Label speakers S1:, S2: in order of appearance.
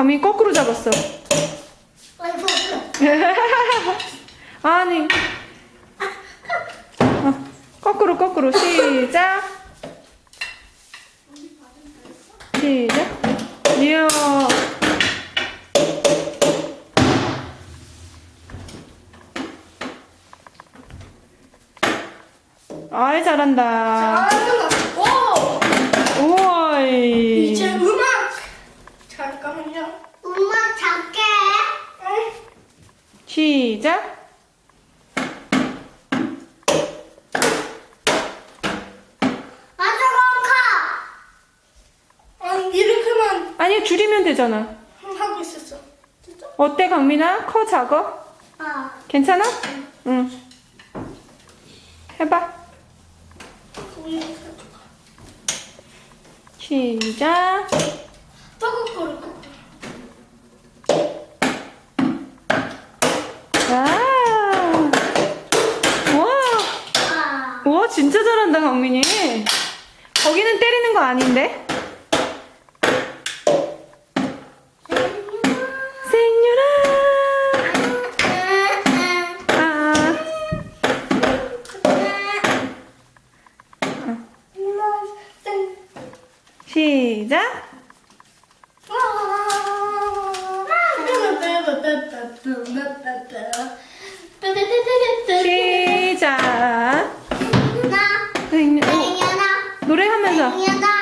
S1: 강민이 거꾸로 잡았어. 아니. 어, 거꾸로 거꾸로 시작. 시작. 이야. 아이 잘한다.
S2: 잘한다. 잠깐만요. 음악 작게. 응.
S1: 시작.
S2: 아저건 커. 아니 이렇게만
S1: 아니 줄이면 되잖아.
S2: 하고 있었어. 진짜?
S1: 어때 강민아? 커 작어?
S2: 아.
S1: 괜찮아? 응. 해봐. 시작.
S2: 거꾸로 거꾸로.
S1: 아. 우와.
S2: 아.
S1: 우와 진짜 잘한다 강민이. 거기는 때리는 거 아닌데? 생유라. 아. 시작. 시작. 생유- 어, 노래하면서.